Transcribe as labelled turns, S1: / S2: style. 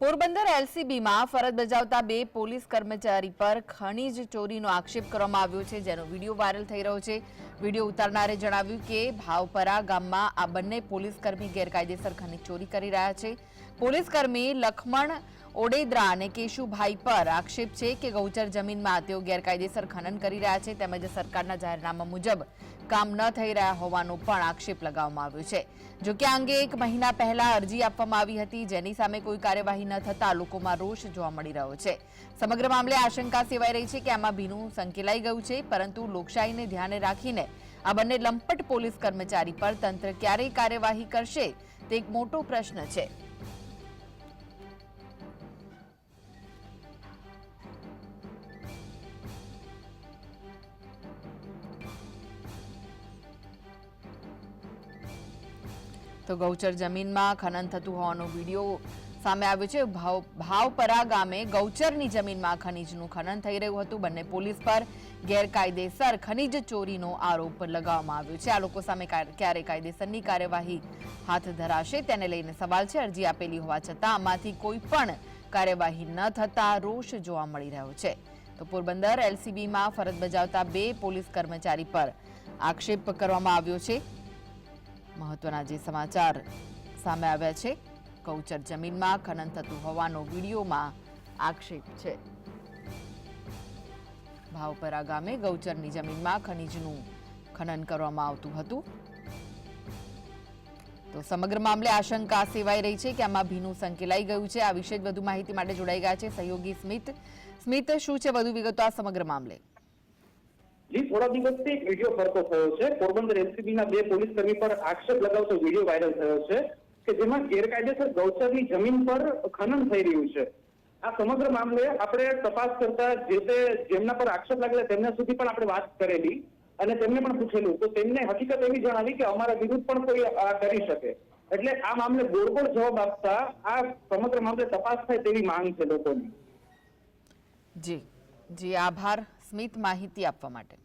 S1: પોરબંદર એલસીબીમાં ફરજ બજાવતા બે પોલીસ કર્મચારી પર ખનીજ ચોરીનો આક્ષેપ કરવામાં આવ્યો છે, જેનો વીડિયો વાયરલ થઈ રહ્યો છે. વીડિયો ઉતારનારે જણાવ્યું કે ભાવપરા ગામમાં આ બંને પોલીસકર્મી ગેરકાયદેસર ખનીજ ચોરી કરી રહ્યા છે. પોલીસકર્મી લખમણ ઓડેદરા અને કેશુભાઈ પર આક્ષેપ છે કે ગૌચર જમીનમાં તેઓ ગેરકાયદેસર ખનન કરી રહ્યા છે, તેમજ સરકારના જાહેરનામા મુજબ કામ ન થઈ રહ્યા હોવાનો પણ આક્ષેપ લગાવવામાં આવ્યો છે. જો કે આ અંગે એક મહિના પહેલા અરજી આપવામાં આવી હતી, જેની સામે કોઈ કાર્યવાહી ન થતા લોકોમાં રોષ જોવા મળી રહ્યો છે. સમગ્ર મામલે આશંકા સેવાઈ રહી છે કે આમાં ભીનું સંકેલાઈ ગયું છે, પરંતુ લોકશાહીને ધ્યાને રાખીને આ બંને લંપટ પોલીસ કર્મચારી પર તંત્ર ક્યારે કાર્યવાહી કરશે, તે એક મોટો પ્રશ્ન છે. તો ગૌચર જમીનમાં ખનન થતું હોવાનો વીડિયો સામે આવ્યો છે. ભાવ, ભાવપરા ગામે ગૌચરની જમીનમાં ખનીજનું ખનન થઈ રહ્યું હતું. બંને પોલીસ પર ગેરકાયદેસર ખનીજ ચોરીનો આરોપ લગાવવામાં આવ્યો છે. આ લોકો સામે ક્યારે કાયદેસરની કાર્યવાહી હાથ ધરાશે તેને લઈને સવાલ છે. અરજી આપેલી હોવા છતાં આમાંથી કોઈ પણ કાર્યવાહી ન થતા રોષ જોવા મળી રહ્યો છે. તો પોરબંદર એલસીબીમાં ફરજ બજાવતા બે પોલીસ કર્મચારી પર આક્ષેપ કરવામાં આવ્યો છે. મહત્વના જે સમાચાર સામે આવ્યા છે. ગૌચર જમીનમાં ખનન થતું હોવાનો વિડીયોમાં આક્ષેપ છે. ભાવપરા ગામે ગૌચરની જમીનમાં ખનીજનું ખનન કરવામાં આવતું હતું. તો સમગ્ર મામલે આશંકા સેવાઈ રહી છે કે આમાં ભીનું સંકેલાઈ ગયું છે. આ વિશે જ વધુ માહિતી માટે જોડાઈ ગયા છે સહયોગી સ્મિત. સ્મિત, શું છે? વધુ વિગતો આ સમગ્ર મામલે.
S2: જી, થોડા દિવસથી એક વીડિયો ફરતો થયો છે. પોરબંદર એલસીબી ના બે પોલીસ કર્મી પર આક્ષેપ લગાવતો વીડિયો વાયરલ થયો છે કે જેમાં ગેરકાયદેસર ગૌચરની જમીન પર ખનન થઈ રહ્યું છે. આ સમગ્ર મામલે આપણે તપાસ કરતા જે તે જેમના પર આક્ષેપ લાગેલા તેમના સુધી પણ આપણે વાત કરેલી અને તેમને પણ પૂછેલું. તો તેમને હકીકત એવી જણાવી કે અમારા વિરુદ્ધ પણ કોઈ આ કરી શકે. એટલે આ મામલે ગોળ ગોળ જવાબ આપતા આ સમગ્ર મામલે તપાસ થાય તેવી માંગ છે લોકોની.
S1: જી. જી, આભાર. સ્મિત માહિતી આપવા માટે.